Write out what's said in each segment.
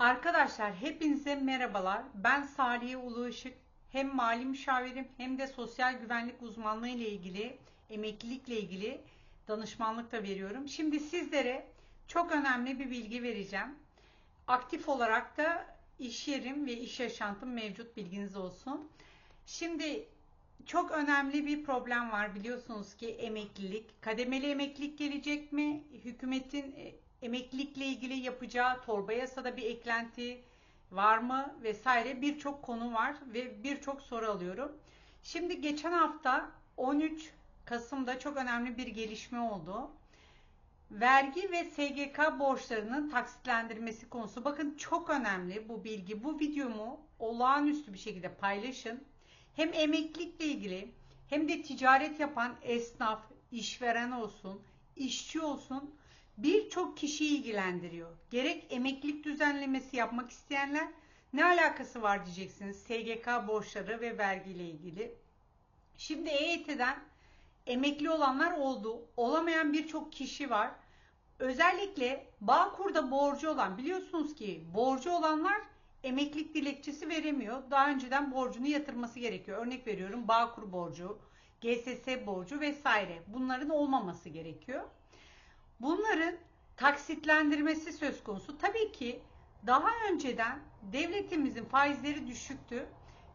Arkadaşlar hepinize merhabalar. Ben Saliye Uluışık. Hem mali müşavirim hem de sosyal güvenlik uzmanlığı ile ilgili, emeklilikle ilgili danışmanlık da veriyorum. Şimdi sizlere çok önemli bir bilgi vereceğim. Aktif olarak da iş yerim ve iş yaşantım mevcut bilginiz olsun. Şimdi çok önemli bir problem var biliyorsunuz ki emeklilik. Kademeli emeklilik gelecek mi? Hükümetin e, emeklilikle ilgili yapacağı torba yasada bir eklenti var mı vesaire birçok konu var ve birçok soru alıyorum. Şimdi geçen hafta 13 Kasım'da çok önemli bir gelişme oldu. Vergi ve SGK borçlarının taksitlendirmesi konusu. Bakın çok önemli bu bilgi. Bu videomu olağanüstü bir şekilde paylaşın. Hem emeklilikle ilgili hem de ticaret yapan esnaf, işveren olsun, işçi olsun birçok kişiyi ilgilendiriyor. Gerek emeklilik düzenlemesi yapmak isteyenler ne alakası var diyeceksiniz SGK borçları ve vergiyle ilgili. Şimdi EYT'den emekli olanlar oldu. Olamayan birçok kişi var. Özellikle Bağkur'da borcu olan biliyorsunuz ki borcu olanlar emeklilik dilekçesi veremiyor. Daha önceden borcunu yatırması gerekiyor. Örnek veriyorum Bağkur borcu, GSS borcu vesaire. Bunların olmaması gerekiyor. Bunların taksitlendirmesi söz konusu. Tabii ki daha önceden devletimizin faizleri düşüktü.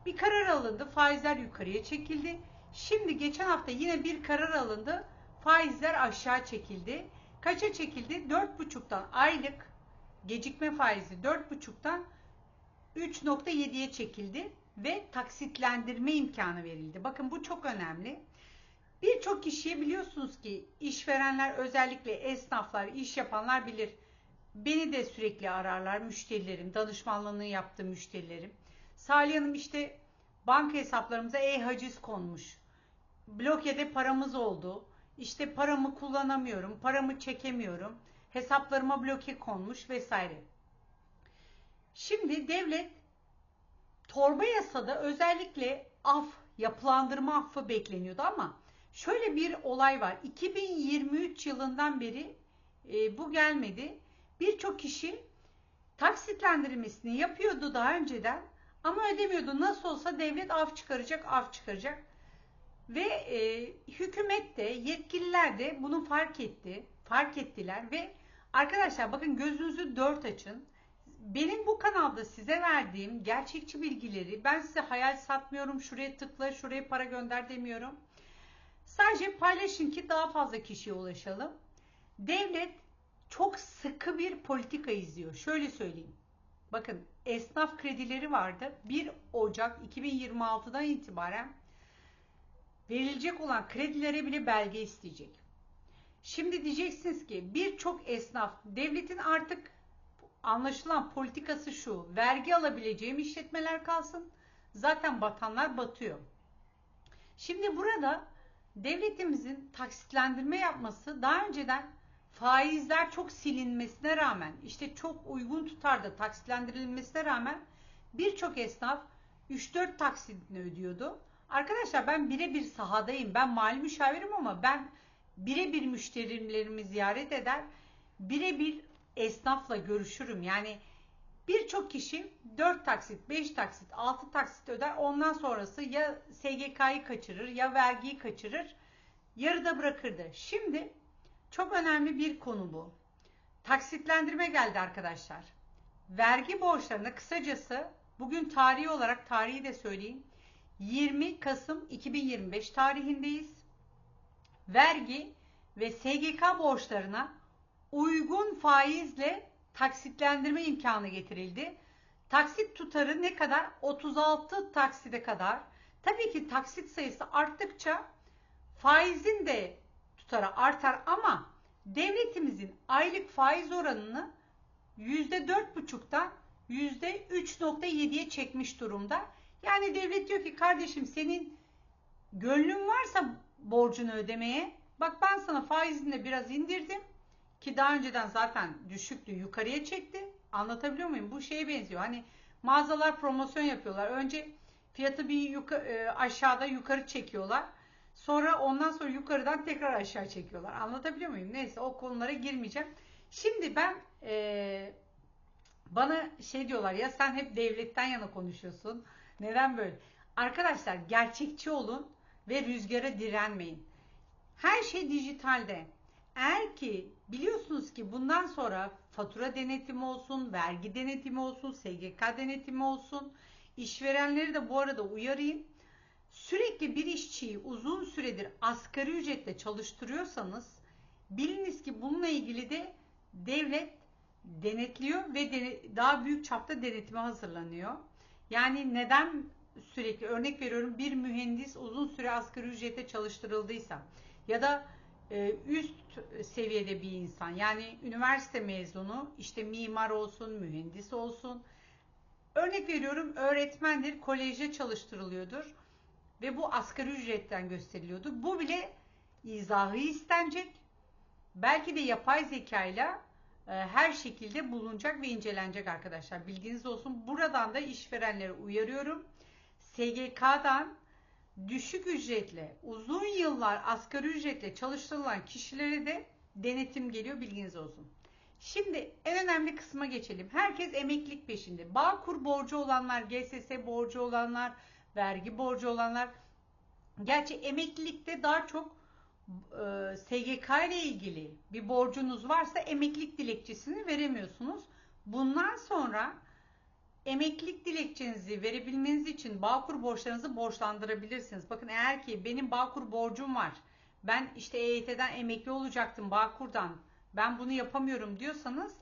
Bir karar alındı, faizler yukarıya çekildi. Şimdi geçen hafta yine bir karar alındı, faizler aşağı çekildi. Kaça çekildi? 4,5'tan aylık gecikme faizi 4,5'tan 3.7'ye çekildi ve taksitlendirme imkanı verildi. Bakın bu çok önemli. Birçok kişiye biliyorsunuz ki işverenler özellikle esnaflar, iş yapanlar bilir. Beni de sürekli ararlar müşterilerim, danışmanlığını yaptığım müşterilerim. Salih Hanım işte banka hesaplarımıza e-haciz konmuş. Blokede paramız oldu. İşte paramı kullanamıyorum, paramı çekemiyorum. Hesaplarıma bloke konmuş vesaire. Şimdi devlet torba yasada özellikle af, yapılandırma affı bekleniyordu ama Şöyle bir olay var. 2023 yılından beri e, bu gelmedi. Birçok kişi taksitlendirmesini yapıyordu daha önceden ama ödemiyordu. Nasıl olsa devlet af çıkaracak, af çıkaracak. Ve e, hükümet de, yetkililer de bunu fark etti. Fark ettiler ve arkadaşlar bakın gözünüzü dört açın. Benim bu kanalda size verdiğim gerçekçi bilgileri ben size hayal satmıyorum. Şuraya tıkla, şuraya para gönder demiyorum. Sadece paylaşın ki daha fazla kişiye ulaşalım. Devlet çok sıkı bir politika izliyor. Şöyle söyleyeyim. Bakın esnaf kredileri vardı. 1 Ocak 2026'dan itibaren verilecek olan kredilere bile belge isteyecek. Şimdi diyeceksiniz ki birçok esnaf devletin artık anlaşılan politikası şu. Vergi alabileceğim işletmeler kalsın. Zaten batanlar batıyor. Şimdi burada devletimizin taksitlendirme yapması daha önceden faizler çok silinmesine rağmen işte çok uygun tutarda taksitlendirilmesine rağmen birçok esnaf 3-4 taksitini ödüyordu. Arkadaşlar ben birebir sahadayım. Ben mali müşavirim ama ben birebir müşterilerimi ziyaret eder. Birebir esnafla görüşürüm. Yani Birçok kişi 4 taksit, 5 taksit, 6 taksit öder. Ondan sonrası ya SGK'yı kaçırır ya vergiyi kaçırır. Yarıda bırakırdı. Şimdi çok önemli bir konu bu. Taksitlendirme geldi arkadaşlar. Vergi borçlarına kısacası bugün tarihi olarak tarihi de söyleyeyim. 20 Kasım 2025 tarihindeyiz. Vergi ve SGK borçlarına uygun faizle taksitlendirme imkanı getirildi. Taksit tutarı ne kadar? 36 takside kadar. Tabii ki taksit sayısı arttıkça faizin de tutarı artar ama devletimizin aylık faiz oranını %4,5'tan %3,7'ye çekmiş durumda. Yani devlet diyor ki kardeşim senin gönlün varsa borcunu ödemeye bak ben sana faizini de biraz indirdim ki daha önceden zaten düşüktü yukarıya çekti. Anlatabiliyor muyum? Bu şeye benziyor. Hani mağazalar promosyon yapıyorlar. Önce fiyatı bir yukarı, e, aşağıda yukarı çekiyorlar. Sonra ondan sonra yukarıdan tekrar aşağı çekiyorlar. Anlatabiliyor muyum? Neyse o konulara girmeyeceğim. Şimdi ben e, Bana şey diyorlar ya sen hep devletten yana konuşuyorsun. Neden böyle? Arkadaşlar gerçekçi olun ve rüzgara direnmeyin. Her şey dijitalde. Eğer ki biliyorsunuz ki bundan sonra fatura denetimi olsun, vergi denetimi olsun, SGK denetimi olsun. İşverenleri de bu arada uyarayım. Sürekli bir işçiyi uzun süredir asgari ücretle çalıştırıyorsanız biliniz ki bununla ilgili de devlet denetliyor ve daha büyük çapta denetime hazırlanıyor. Yani neden sürekli örnek veriyorum bir mühendis uzun süre asgari ücrete çalıştırıldıysa ya da üst seviyede bir insan yani üniversite mezunu işte mimar olsun, mühendis olsun. Örnek veriyorum öğretmendir, kolejde çalıştırılıyordur ve bu asgari ücretten gösteriliyordur. Bu bile izahı istenecek. Belki de yapay zekayla e, her şekilde bulunacak ve incelenecek arkadaşlar. Bilginiz olsun. Buradan da işverenleri uyarıyorum. SGK'dan düşük ücretle, uzun yıllar asgari ücretle çalıştırılan kişilere de denetim geliyor bilginiz olsun. Şimdi en önemli kısma geçelim. Herkes emeklilik peşinde. Bağkur borcu olanlar, GSS borcu olanlar, vergi borcu olanlar. Gerçi emeklilikte daha çok e, SGK ile ilgili bir borcunuz varsa emeklilik dilekçesini veremiyorsunuz. Bundan sonra emeklilik dilekçenizi verebilmeniz için Bağkur borçlarınızı borçlandırabilirsiniz. Bakın eğer ki benim Bağkur borcum var. Ben işte EYT'den emekli olacaktım Bağkur'dan. Ben bunu yapamıyorum diyorsanız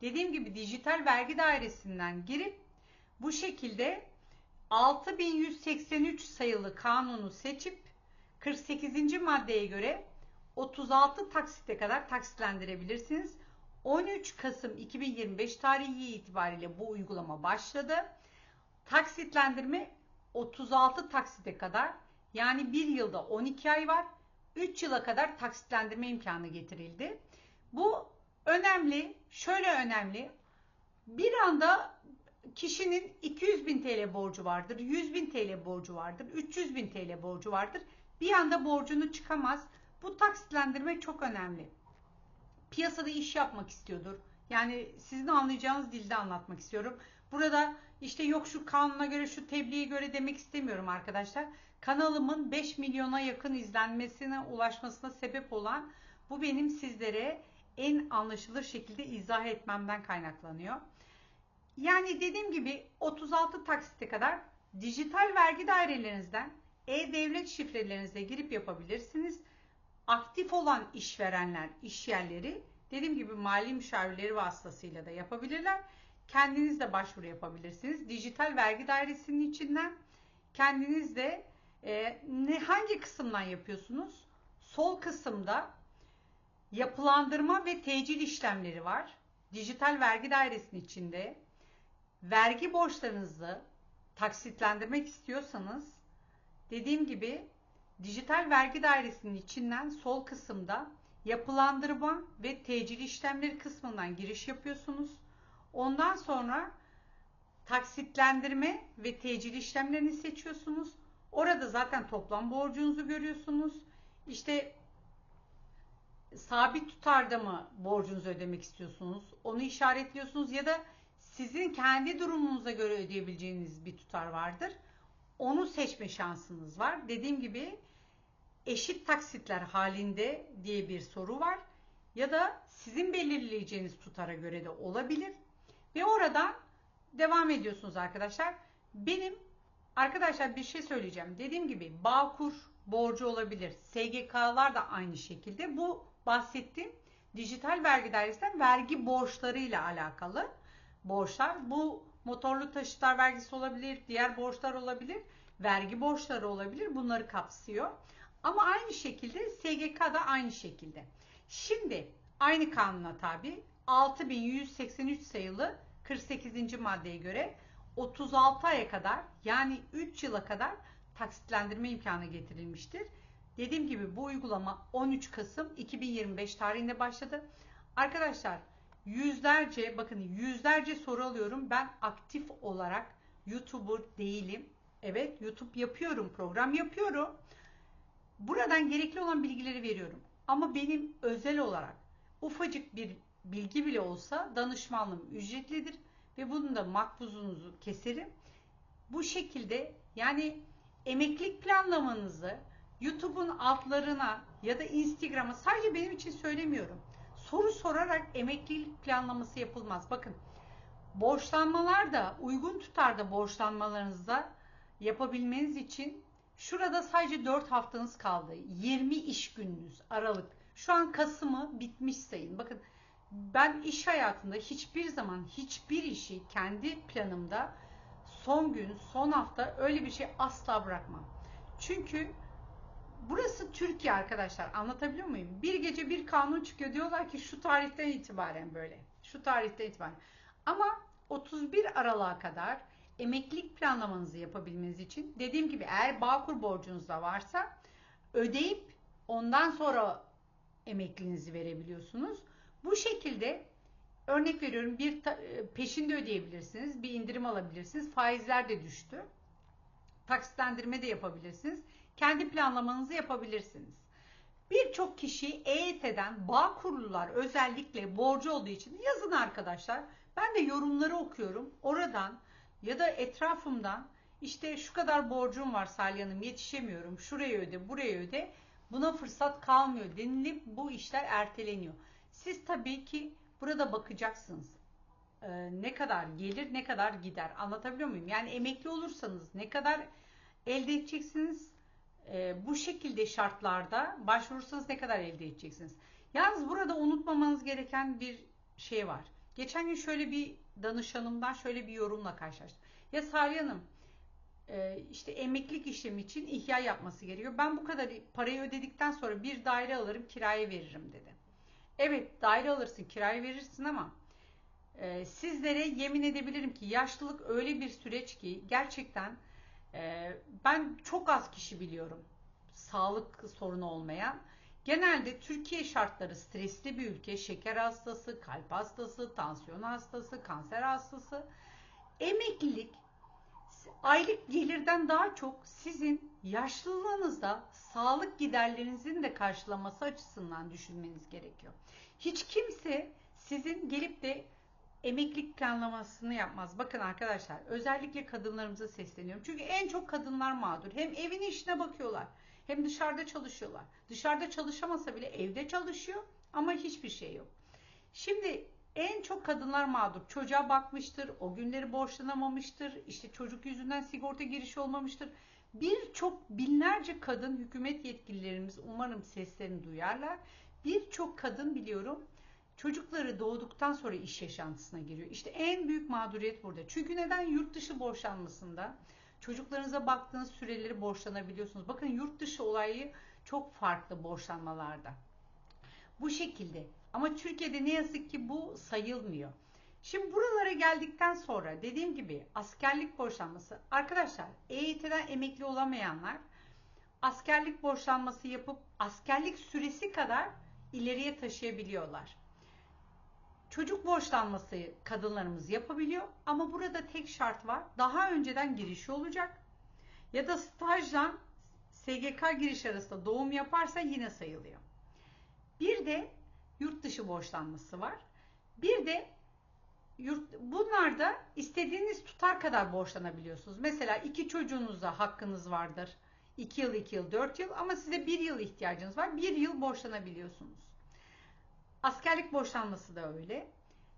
dediğim gibi dijital vergi dairesinden girip bu şekilde 6183 sayılı kanunu seçip 48. maddeye göre 36 taksite kadar taksitlendirebilirsiniz. 13 Kasım 2025 tarihi itibariyle bu uygulama başladı. Taksitlendirme 36 taksite kadar yani 1 yılda 12 ay var. 3 yıla kadar taksitlendirme imkanı getirildi. Bu önemli. Şöyle önemli. Bir anda kişinin 200 bin TL borcu vardır, 100 bin TL borcu vardır, 300 bin TL borcu vardır. Bir anda borcunu çıkamaz. Bu taksitlendirme çok önemli piyasada iş yapmak istiyordur. Yani sizin anlayacağınız dilde anlatmak istiyorum. Burada işte yok şu kanuna göre şu tebliğe göre demek istemiyorum arkadaşlar. Kanalımın 5 milyona yakın izlenmesine ulaşmasına sebep olan bu benim sizlere en anlaşılır şekilde izah etmemden kaynaklanıyor. Yani dediğim gibi 36 taksite kadar dijital vergi dairelerinizden e-devlet şifrelerinize girip yapabilirsiniz aktif olan işverenler, iş yerleri dediğim gibi mali müşavirleri vasıtasıyla da yapabilirler. Kendiniz de başvuru yapabilirsiniz. Dijital vergi dairesinin içinden kendiniz de e, ne hangi kısımdan yapıyorsunuz? Sol kısımda yapılandırma ve tecil işlemleri var. Dijital vergi dairesinin içinde vergi borçlarınızı taksitlendirmek istiyorsanız dediğim gibi Dijital vergi dairesinin içinden sol kısımda yapılandırma ve tecil işlemleri kısmından giriş yapıyorsunuz. Ondan sonra taksitlendirme ve tecil işlemlerini seçiyorsunuz. Orada zaten toplam borcunuzu görüyorsunuz. İşte sabit tutarda mı borcunuzu ödemek istiyorsunuz? Onu işaretliyorsunuz ya da sizin kendi durumunuza göre ödeyebileceğiniz bir tutar vardır. Onu seçme şansınız var. Dediğim gibi eşit taksitler halinde diye bir soru var. Ya da sizin belirleyeceğiniz tutara göre de olabilir. Ve oradan devam ediyorsunuz arkadaşlar. Benim arkadaşlar bir şey söyleyeceğim. Dediğim gibi Bağkur borcu olabilir. SGK'lar da aynı şekilde. Bu bahsettiğim dijital vergi dairesinden vergi borçlarıyla alakalı borçlar. Bu motorlu taşıtlar vergisi olabilir, diğer borçlar olabilir, vergi borçları olabilir. Bunları kapsıyor. Ama aynı şekilde SGK da aynı şekilde. Şimdi aynı kanuna tabi 6183 sayılı 48. maddeye göre 36 aya kadar yani 3 yıla kadar taksitlendirme imkanı getirilmiştir. Dediğim gibi bu uygulama 13 Kasım 2025 tarihinde başladı. Arkadaşlar yüzlerce bakın yüzlerce soru alıyorum. Ben aktif olarak YouTuber değilim. Evet YouTube yapıyorum, program yapıyorum. Buradan gerekli olan bilgileri veriyorum. Ama benim özel olarak ufacık bir bilgi bile olsa danışmanlığım ücretlidir ve bunun da makbuzunuzu keserim. Bu şekilde yani emeklilik planlamanızı YouTube'un altlarına ya da Instagram'a sadece benim için söylemiyorum. Soru sorarak emeklilik planlaması yapılmaz. Bakın borçlanmalar da uygun tutarda borçlanmalarınızda yapabilmeniz için şurada sadece 4 haftanız kaldı. 20 iş gününüz Aralık. Şu an Kasım'ı bitmiş sayın. Bakın ben iş hayatında hiçbir zaman hiçbir işi kendi planımda son gün, son hafta öyle bir şey asla bırakmam. Çünkü burası Türkiye arkadaşlar. Anlatabiliyor muyum? Bir gece bir kanun çıkıyor. Diyorlar ki şu tarihten itibaren böyle. Şu tarihten itibaren. Ama 31 Aralık'a kadar emeklilik planlamanızı yapabilmeniz için dediğim gibi eğer Bağkur borcunuz da varsa ödeyip ondan sonra emeklinizi verebiliyorsunuz. Bu şekilde örnek veriyorum bir e, peşinde ödeyebilirsiniz. Bir indirim alabilirsiniz. Faizler de düştü. Taksitlendirme de yapabilirsiniz. Kendi planlamanızı yapabilirsiniz. Birçok kişi EYT'den bağ kurulular özellikle borcu olduğu için yazın arkadaşlar. Ben de yorumları okuyorum. Oradan ya da etrafımdan işte şu kadar borcum var Salih Hanım yetişemiyorum. Şuraya öde, buraya öde. Buna fırsat kalmıyor denilip bu işler erteleniyor. Siz tabii ki burada bakacaksınız. Ee, ne kadar gelir, ne kadar gider. Anlatabiliyor muyum? Yani emekli olursanız ne kadar elde edeceksiniz? Ee, bu şekilde şartlarda başvurursanız ne kadar elde edeceksiniz? Yalnız burada unutmamanız gereken bir şey var. Geçen gün şöyle bir danışanımdan şöyle bir yorumla karşılaştım. Ya Salih Hanım e, işte emeklilik işlemi için ihya yapması gerekiyor. Ben bu kadar parayı ödedikten sonra bir daire alırım kiraya veririm dedi. Evet daire alırsın kiraya verirsin ama e, sizlere yemin edebilirim ki yaşlılık öyle bir süreç ki gerçekten e, ben çok az kişi biliyorum sağlık sorunu olmayan. Genelde Türkiye şartları stresli bir ülke. Şeker hastası, kalp hastası, tansiyon hastası, kanser hastası. Emeklilik aylık gelirden daha çok sizin yaşlılığınızda sağlık giderlerinizin de karşılaması açısından düşünmeniz gerekiyor. Hiç kimse sizin gelip de emeklilik planlamasını yapmaz. Bakın arkadaşlar özellikle kadınlarımıza sesleniyorum. Çünkü en çok kadınlar mağdur. Hem evin işine bakıyorlar hem dışarıda çalışıyorlar. Dışarıda çalışamasa bile evde çalışıyor ama hiçbir şey yok. Şimdi en çok kadınlar mağdur. Çocuğa bakmıştır, o günleri borçlanamamıştır, işte çocuk yüzünden sigorta girişi olmamıştır. Birçok binlerce kadın hükümet yetkililerimiz umarım seslerini duyarlar. Birçok kadın biliyorum çocukları doğduktan sonra iş yaşantısına giriyor. İşte en büyük mağduriyet burada. Çünkü neden yurt dışı borçlanmasında çocuklarınıza baktığınız süreleri borçlanabiliyorsunuz. Bakın yurt dışı olayı çok farklı borçlanmalarda. Bu şekilde. Ama Türkiye'de ne yazık ki bu sayılmıyor. Şimdi buralara geldikten sonra dediğim gibi askerlik borçlanması. Arkadaşlar EYT'den emekli olamayanlar askerlik borçlanması yapıp askerlik süresi kadar ileriye taşıyabiliyorlar. Çocuk borçlanması kadınlarımız yapabiliyor ama burada tek şart var. Daha önceden girişi olacak ya da stajdan SGK giriş arasında doğum yaparsa yine sayılıyor. Bir de yurt dışı borçlanması var. Bir de yurt, bunlarda istediğiniz tutar kadar borçlanabiliyorsunuz. Mesela iki çocuğunuza hakkınız vardır. 2 yıl, 2 yıl, 4 yıl ama size 1 yıl ihtiyacınız var. 1 yıl borçlanabiliyorsunuz. Askerlik borçlanması da öyle.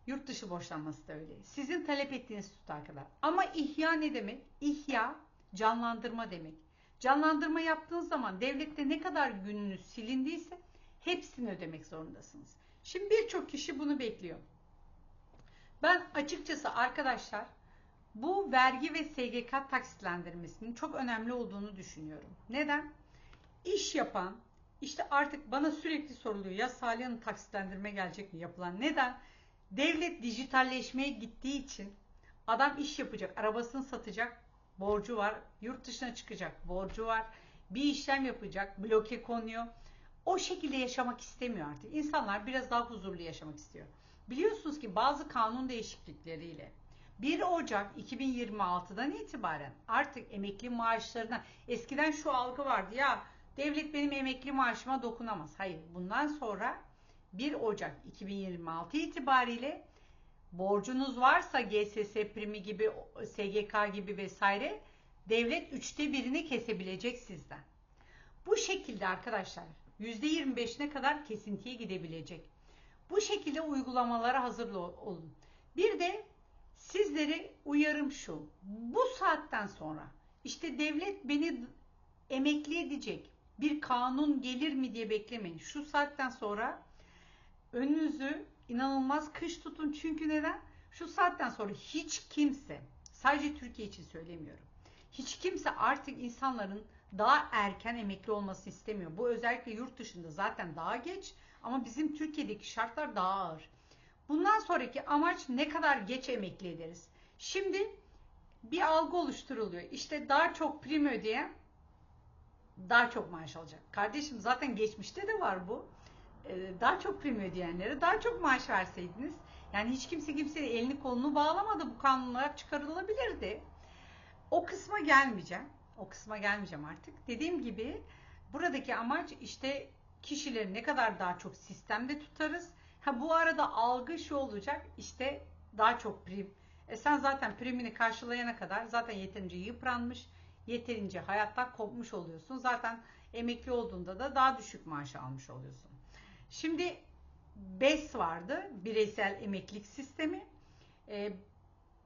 Yurt dışı borçlanması da öyle. Sizin talep ettiğiniz tutar kadar. Ama ihya ne demek? İhya canlandırma demek. Canlandırma yaptığınız zaman devlette ne kadar gününüz silindiyse hepsini ödemek zorundasınız. Şimdi birçok kişi bunu bekliyor. Ben açıkçası arkadaşlar bu vergi ve SGK taksitlendirmesinin çok önemli olduğunu düşünüyorum. Neden? İş yapan, işte artık bana sürekli soruluyor ya Salih taksitlendirme gelecek mi yapılan? Neden? Devlet dijitalleşmeye gittiği için adam iş yapacak, arabasını satacak, borcu var, yurt dışına çıkacak, borcu var, bir işlem yapacak, bloke konuyor. O şekilde yaşamak istemiyor artık. İnsanlar biraz daha huzurlu yaşamak istiyor. Biliyorsunuz ki bazı kanun değişiklikleriyle 1 Ocak 2026'dan itibaren artık emekli maaşlarına eskiden şu algı vardı ya devlet benim emekli maaşıma dokunamaz. Hayır bundan sonra 1 Ocak 2026 itibariyle borcunuz varsa GSS primi gibi, SGK gibi vesaire devlet üçte birini kesebilecek sizden. Bu şekilde arkadaşlar %25'ine kadar kesintiye gidebilecek. Bu şekilde uygulamalara hazır olun. Bir de sizleri uyarım şu. Bu saatten sonra işte devlet beni emekli edecek bir kanun gelir mi diye beklemeyin. Şu saatten sonra önünüzü inanılmaz kış tutun. Çünkü neden? Şu saatten sonra hiç kimse, sadece Türkiye için söylemiyorum. Hiç kimse artık insanların daha erken emekli olmasını istemiyor. Bu özellikle yurt dışında zaten daha geç ama bizim Türkiye'deki şartlar daha ağır. Bundan sonraki amaç ne kadar geç emekli ederiz? Şimdi bir algı oluşturuluyor. İşte daha çok prim ödeyen daha çok maaş alacak. Kardeşim zaten geçmişte de var bu. Ee, daha çok prim ödeyenlere daha çok maaş verseydiniz yani hiç kimse kimseye elini kolunu bağlamadı bu kanunlar çıkarılabilirdi. O kısma gelmeyeceğim. O kısma gelmeyeceğim artık. Dediğim gibi buradaki amaç işte kişileri ne kadar daha çok sistemde tutarız. Ha bu arada algı şu olacak işte daha çok prim. E sen zaten primini karşılayana kadar zaten yeterince yıpranmış, yeterince hayattan kopmuş oluyorsun. Zaten emekli olduğunda da daha düşük maaş almış oluyorsun. Şimdi BES vardı, bireysel emeklilik sistemi. E,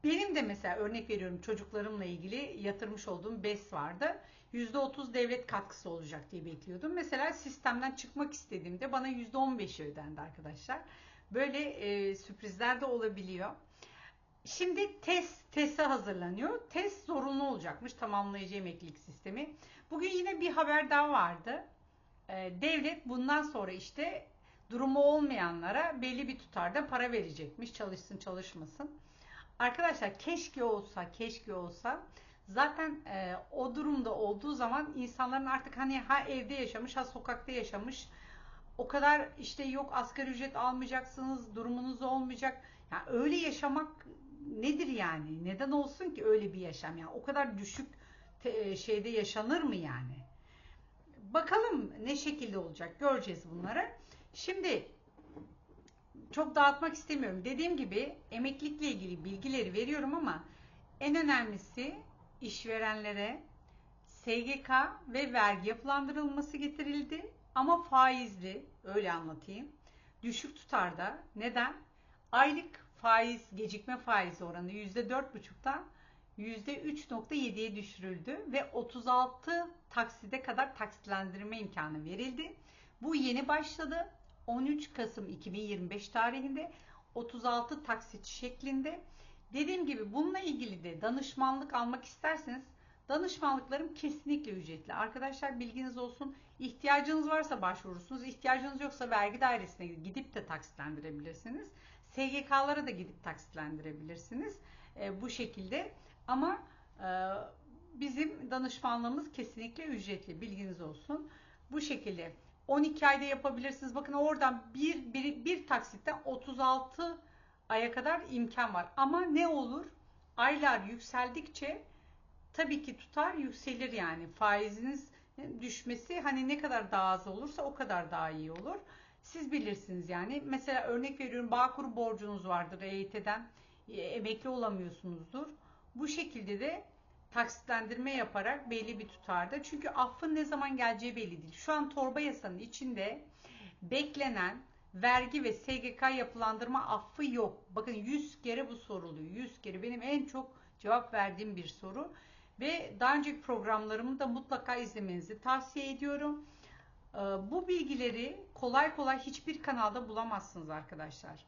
benim de mesela örnek veriyorum çocuklarımla ilgili yatırmış olduğum BES vardı. %30 devlet katkısı olacak diye bekliyordum. Mesela sistemden çıkmak istediğimde bana %15 ödendi arkadaşlar. Böyle e, sürprizler de olabiliyor. Şimdi test, teste hazırlanıyor. Test zorunlu olacakmış tamamlayıcı emeklilik sistemi. Bugün yine bir haber daha vardı. E, devlet bundan sonra işte durumu olmayanlara belli bir tutarda para verecekmiş. Çalışsın çalışmasın. Arkadaşlar keşke olsa, keşke olsa zaten e, o durumda olduğu zaman insanların artık hani ha evde yaşamış ha sokakta yaşamış o kadar işte yok asgari ücret almayacaksınız durumunuz olmayacak. Yani öyle yaşamak nedir yani? Neden olsun ki öyle bir yaşam? Yani o kadar düşük te, şeyde yaşanır mı yani? Bakalım ne şekilde olacak göreceğiz bunları. Şimdi çok dağıtmak istemiyorum. Dediğim gibi emeklilikle ilgili bilgileri veriyorum ama en önemlisi işverenlere SGK ve vergi yapılandırılması getirildi. Ama faizli, öyle anlatayım. Düşük tutarda. Neden? Aylık faiz, gecikme faizi oranı %4,5'tan %3.7'ye düşürüldü ve 36 takside kadar taksitlendirme imkanı verildi. Bu yeni başladı. 13 Kasım 2025 tarihinde 36 taksit şeklinde. Dediğim gibi bununla ilgili de danışmanlık almak isterseniz danışmanlıklarım kesinlikle ücretli. Arkadaşlar bilginiz olsun. İhtiyacınız varsa başvurursunuz. İhtiyacınız yoksa vergi dairesine gidip de taksitlendirebilirsiniz. SGK'lara da gidip taksitlendirebilirsiniz. E, bu şekilde. Ama e, bizim danışmanlığımız kesinlikle ücretli. Bilginiz olsun. Bu şekilde. 12 ayda yapabilirsiniz. Bakın oradan bir, bir, bir taksitten 36 aya kadar imkan var. Ama ne olur? Aylar yükseldikçe tabii ki tutar yükselir yani. Faiziniz düşmesi hani ne kadar daha az olursa o kadar daha iyi olur. Siz bilirsiniz yani. Mesela örnek veriyorum Bağkur borcunuz vardır EYT'den. E, emekli olamıyorsunuzdur. Bu şekilde de taksitlendirme yaparak belli bir tutarda. Çünkü affın ne zaman geleceği belli değil. Şu an torba yasanın içinde beklenen vergi ve SGK yapılandırma affı yok. Bakın 100 kere bu soruluyor. 100 kere benim en çok cevap verdiğim bir soru. Ve daha önceki programlarımı da mutlaka izlemenizi tavsiye ediyorum. Ee, bu bilgileri kolay kolay hiçbir kanalda bulamazsınız arkadaşlar.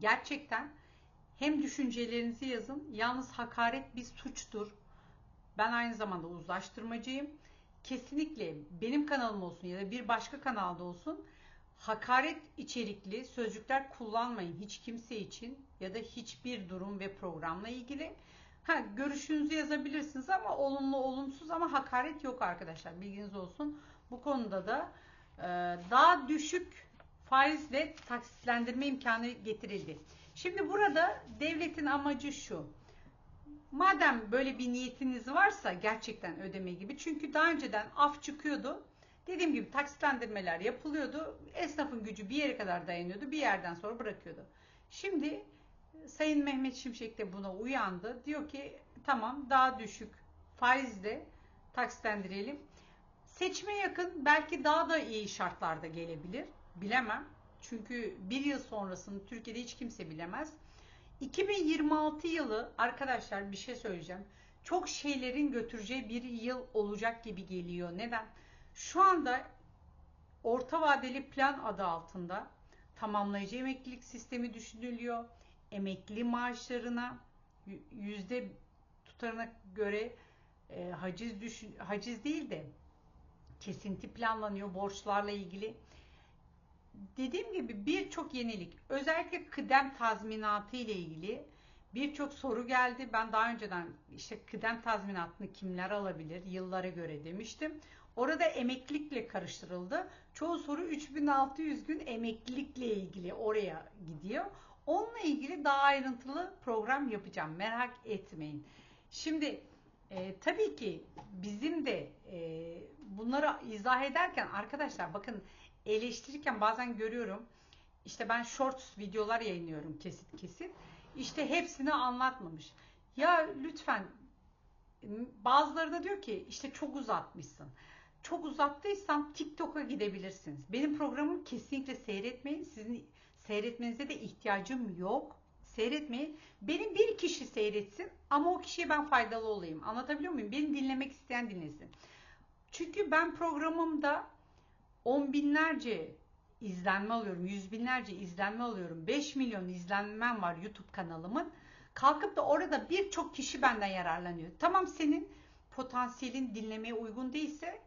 Gerçekten hem düşüncelerinizi yazın. Yalnız hakaret bir suçtur. Ben aynı zamanda uzlaştırmacıyım. Kesinlikle benim kanalım olsun ya da bir başka kanalda olsun hakaret içerikli sözcükler kullanmayın hiç kimse için ya da hiçbir durum ve programla ilgili. Ha, görüşünüzü yazabilirsiniz ama olumlu olumsuz ama hakaret yok arkadaşlar bilginiz olsun. Bu konuda da e, daha düşük faizle taksitlendirme imkanı getirildi. Şimdi burada devletin amacı şu. Madem böyle bir niyetiniz varsa gerçekten ödeme gibi. Çünkü daha önceden af çıkıyordu. Dediğim gibi taksitlendirmeler yapılıyordu. Esnafın gücü bir yere kadar dayanıyordu. Bir yerden sonra bırakıyordu. Şimdi Sayın Mehmet Şimşek de buna uyandı. Diyor ki tamam daha düşük faizle taksitlendirelim. Seçime yakın belki daha da iyi şartlarda gelebilir. Bilemem. Çünkü bir yıl sonrasını Türkiye'de hiç kimse bilemez. 2026 yılı arkadaşlar bir şey söyleyeceğim. Çok şeylerin götüreceği bir yıl olacak gibi geliyor. Neden? Şu anda orta vadeli plan adı altında tamamlayıcı emeklilik sistemi düşünülüyor. Emekli maaşlarına yüzde tutarına göre e, haciz düşün, haciz değil de kesinti planlanıyor borçlarla ilgili. Dediğim gibi birçok yenilik, özellikle kıdem tazminatı ile ilgili birçok soru geldi. Ben daha önceden işte kıdem tazminatını kimler alabilir yıllara göre demiştim. Orada emeklilikle karıştırıldı. Çoğu soru 3600 gün emeklilikle ilgili oraya gidiyor. Onunla ilgili daha ayrıntılı program yapacağım. Merak etmeyin. Şimdi e, tabii ki bizim de e, bunları izah ederken arkadaşlar bakın eleştirirken bazen görüyorum. İşte ben shorts videolar yayınlıyorum kesit kesit. İşte hepsini anlatmamış. Ya lütfen bazıları da diyor ki işte çok uzatmışsın. Çok uzattıysam TikTok'a gidebilirsiniz. Benim programımı kesinlikle seyretmeyin. Sizin seyretmenize de ihtiyacım yok. Seyretmeyin. Benim bir kişi seyretsin ama o kişiye ben faydalı olayım. Anlatabiliyor muyum? Beni dinlemek isteyen dinlesin. Çünkü ben programımda on binlerce izlenme alıyorum, yüz binlerce izlenme alıyorum, 5 milyon izlenmem var YouTube kanalımın. Kalkıp da orada birçok kişi benden yararlanıyor. Tamam senin potansiyelin dinlemeye uygun değilse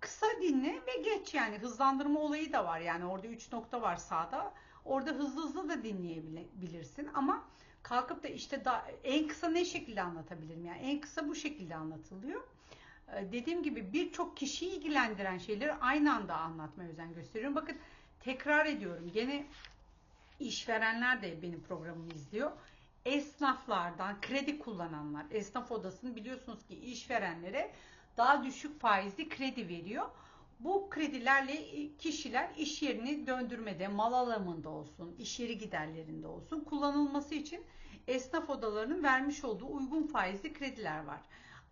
kısa dinle ve geç yani. Hızlandırma olayı da var yani. Orada 3 nokta var sağda. Orada hızlı hızlı da dinleyebilirsin ama kalkıp da işte da, en kısa ne şekilde anlatabilirim? Yani en kısa bu şekilde anlatılıyor dediğim gibi birçok kişiyi ilgilendiren şeyleri aynı anda anlatmaya özen gösteriyorum bakın tekrar ediyorum gene işverenler de benim programımı izliyor esnaflardan kredi kullananlar esnaf odasını biliyorsunuz ki işverenlere daha düşük faizli kredi veriyor. Bu kredilerle kişiler iş yerini döndürmede, mal alımında olsun, iş yeri giderlerinde olsun kullanılması için esnaf odalarının vermiş olduğu uygun faizli krediler var.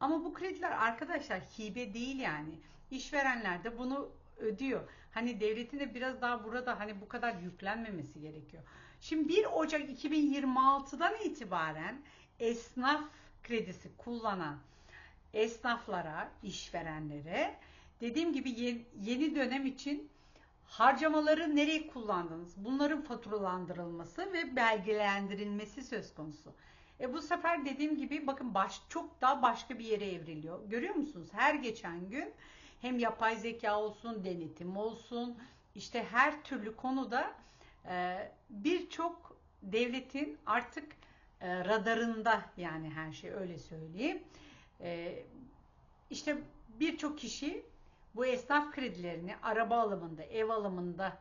Ama bu krediler arkadaşlar hibe değil yani. İşverenler de bunu ödüyor. Hani devletin de biraz daha burada hani bu kadar yüklenmemesi gerekiyor. Şimdi 1 Ocak 2026'dan itibaren esnaf kredisi kullanan esnaflara, işverenlere dediğim gibi yeni dönem için harcamaları nereye kullandınız? Bunların faturalandırılması ve belgelendirilmesi söz konusu. E bu sefer dediğim gibi bakın baş, çok daha başka bir yere evriliyor. Görüyor musunuz? Her geçen gün hem yapay zeka olsun, denetim olsun, işte her türlü konuda e, birçok devletin artık e, radarında yani her şey öyle söyleyeyim. Ee, işte birçok kişi bu esnaf kredilerini araba alımında, ev alımında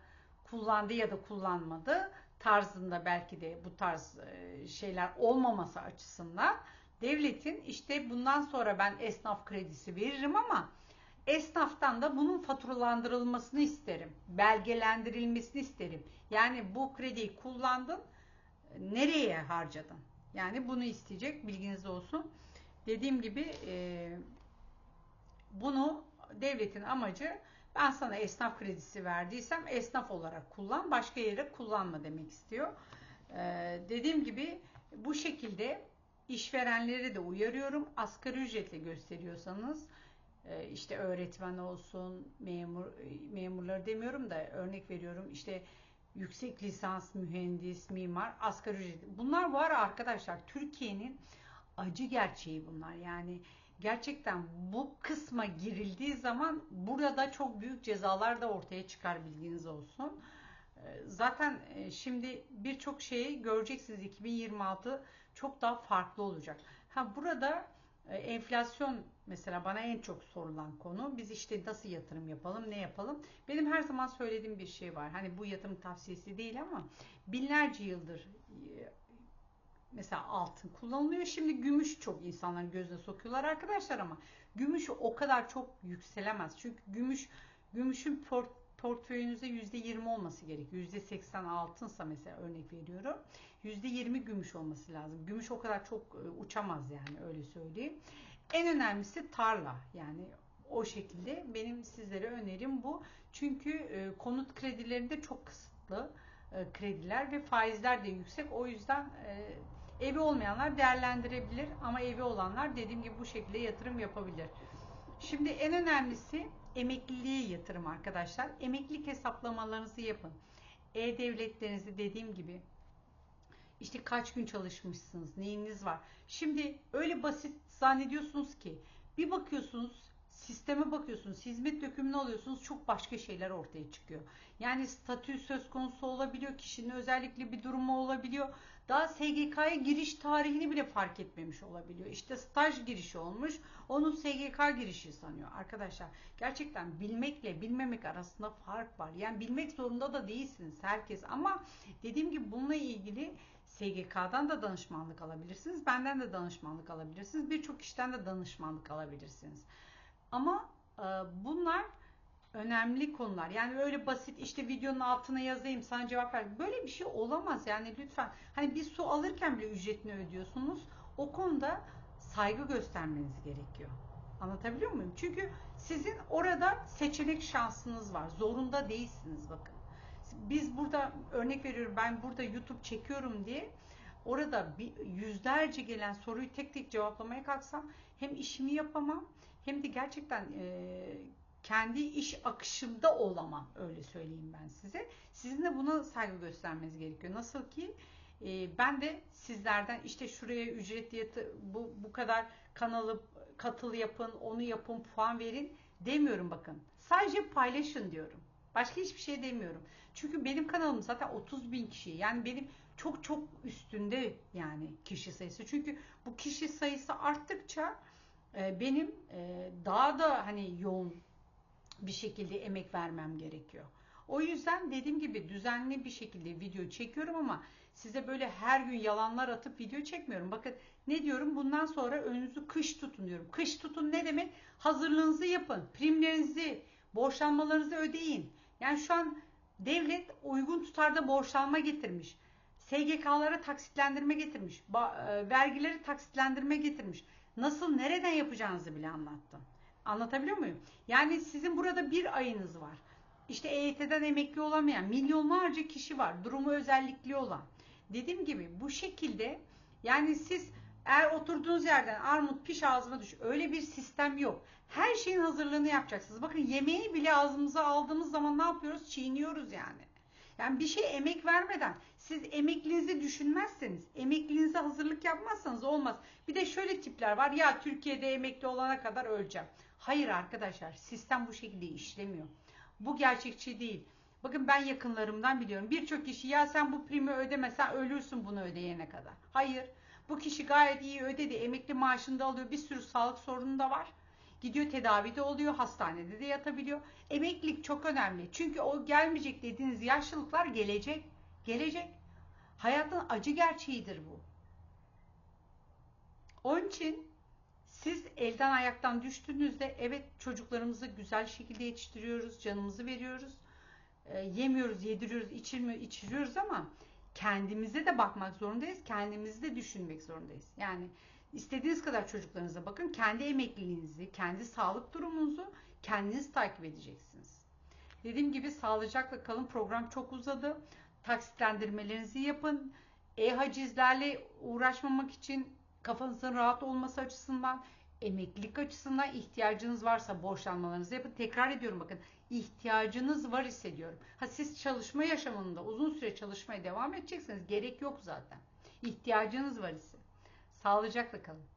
kullandı ya da kullanmadı tarzında belki de bu tarz e, şeyler olmaması açısından devletin işte bundan sonra ben esnaf kredisi veririm ama esnaftan da bunun faturalandırılmasını isterim. Belgelendirilmesini isterim. Yani bu krediyi kullandın nereye harcadın? Yani bunu isteyecek bilginiz olsun. Dediğim gibi e, bunu devletin amacı ben sana esnaf kredisi verdiysem esnaf olarak kullan, başka yere kullanma demek istiyor. E, dediğim gibi bu şekilde işverenleri de uyarıyorum. Asgari ücretle gösteriyorsanız e, işte öğretmen olsun, memur memurları demiyorum da örnek veriyorum işte yüksek lisans, mühendis, mimar, asgari ücret. Bunlar var arkadaşlar. Türkiye'nin acı gerçeği bunlar. Yani gerçekten bu kısma girildiği zaman burada çok büyük cezalar da ortaya çıkar bilginiz olsun. Ee, zaten e, şimdi birçok şeyi göreceksiniz 2026 çok daha farklı olacak. Ha burada e, enflasyon mesela bana en çok sorulan konu. Biz işte nasıl yatırım yapalım, ne yapalım? Benim her zaman söylediğim bir şey var. Hani bu yatırım tavsiyesi değil ama binlerce yıldır e, mesela altın kullanılıyor. Şimdi gümüş çok insanların gözüne sokuyorlar arkadaşlar ama gümüş o kadar çok yükselemez. Çünkü gümüş gümüşün portföyünüzde %20 olması gerekiyor. %80 altınsa mesela örnek veriyorum. %20 gümüş olması lazım. Gümüş o kadar çok e, uçamaz yani öyle söyleyeyim. En önemlisi tarla yani o şekilde benim sizlere önerim bu. Çünkü e, konut kredilerinde çok kısıtlı e, krediler ve faizler de yüksek. O yüzden evi olmayanlar değerlendirebilir ama evi olanlar dediğim gibi bu şekilde yatırım yapabilir. Şimdi en önemlisi emekliliğe yatırım arkadaşlar. Emeklilik hesaplamalarınızı yapın. E-devletlerinizi dediğim gibi işte kaç gün çalışmışsınız, neyiniz var. Şimdi öyle basit zannediyorsunuz ki bir bakıyorsunuz sisteme bakıyorsunuz, hizmet dökümünü alıyorsunuz, çok başka şeyler ortaya çıkıyor. Yani statü söz konusu olabiliyor, kişinin özellikle bir durumu olabiliyor. Daha SGK'ya giriş tarihini bile fark etmemiş olabiliyor. İşte staj girişi olmuş, onun SGK girişi sanıyor. Arkadaşlar gerçekten bilmekle bilmemek arasında fark var. Yani bilmek zorunda da değilsiniz herkes ama dediğim gibi bununla ilgili SGK'dan da danışmanlık alabilirsiniz. Benden de danışmanlık alabilirsiniz. Birçok kişiden de danışmanlık alabilirsiniz. Ama e, bunlar önemli konular. Yani öyle basit işte videonun altına yazayım sana cevap ver. Böyle bir şey olamaz yani lütfen. Hani bir su alırken bile ücretini ödüyorsunuz. O konuda saygı göstermeniz gerekiyor. Anlatabiliyor muyum? Çünkü sizin orada seçenek şansınız var. Zorunda değilsiniz bakın. Biz burada örnek veriyorum ben burada YouTube çekiyorum diye orada bir, yüzlerce gelen soruyu tek tek cevaplamaya kalksam hem işimi yapamam hem de gerçekten e, kendi iş akışımda olamam öyle söyleyeyim ben size. Sizin de buna saygı göstermeniz gerekiyor. Nasıl ki e, ben de sizlerden işte şuraya ücretli yatı, bu, bu kadar kanalı katıl yapın, onu yapın, puan verin demiyorum bakın. Sadece paylaşın diyorum. Başka hiçbir şey demiyorum. Çünkü benim kanalım zaten 30 bin kişi. Yani benim çok çok üstünde yani kişi sayısı. Çünkü bu kişi sayısı arttıkça benim e, daha da hani yoğun bir şekilde emek vermem gerekiyor. O yüzden dediğim gibi düzenli bir şekilde video çekiyorum ama size böyle her gün yalanlar atıp video çekmiyorum. Bakın ne diyorum bundan sonra önünüzü kış tutun diyorum. Kış tutun ne demek? Hazırlığınızı yapın. Primlerinizi, borçlanmalarınızı ödeyin. Yani şu an devlet uygun tutarda borçlanma getirmiş. SGK'lara taksitlendirme getirmiş. E, vergileri taksitlendirme getirmiş. Nasıl, nereden yapacağınızı bile anlattım. Anlatabiliyor muyum? Yani sizin burada bir ayınız var. İşte EYT'den emekli olamayan milyonlarca kişi var. Durumu özellikli olan. Dediğim gibi bu şekilde yani siz eğer oturduğunuz yerden armut piş ağzıma düş. Öyle bir sistem yok. Her şeyin hazırlığını yapacaksınız. Bakın yemeği bile ağzımıza aldığımız zaman ne yapıyoruz? Çiğniyoruz yani. Yani bir şey emek vermeden siz emekliliğinizi düşünmezseniz, emekliliğinize hazırlık yapmazsanız olmaz. Bir de şöyle tipler var. Ya Türkiye'de emekli olana kadar öleceğim. Hayır arkadaşlar, sistem bu şekilde işlemiyor. Bu gerçekçi değil. Bakın ben yakınlarımdan biliyorum. Birçok kişi ya sen bu primi ödemesen ölürsün bunu ödeyene kadar. Hayır. Bu kişi gayet iyi ödedi. Emekli maaşını da alıyor. Bir sürü sağlık sorunu da var. Gidiyor tedavide oluyor. Hastanede de yatabiliyor. Emeklilik çok önemli. Çünkü o gelmeyecek dediğiniz yaşlılıklar gelecek. Gelecek. Hayatın acı gerçeğidir bu. Onun için siz elden ayaktan düştüğünüzde evet çocuklarımızı güzel şekilde yetiştiriyoruz, canımızı veriyoruz. E, yemiyoruz, yediriyoruz, içirmiyor, içiriyoruz ama kendimize de bakmak zorundayız. Kendimizi de düşünmek zorundayız. Yani istediğiniz kadar çocuklarınıza bakın. Kendi emekliliğinizi, kendi sağlık durumunuzu kendiniz takip edeceksiniz. Dediğim gibi sağlıcakla kalın. Program çok uzadı. Taksitlendirmelerinizi yapın. E-hacizlerle uğraşmamak için kafanızın rahat olması açısından emeklilik açısından ihtiyacınız varsa borçlanmalarınızı yapın. Tekrar ediyorum bakın ihtiyacınız var hissediyorum. Ha siz çalışma yaşamında uzun süre çalışmaya devam edeceksiniz. Gerek yok zaten. İhtiyacınız var ise. Sağlıcakla kalın.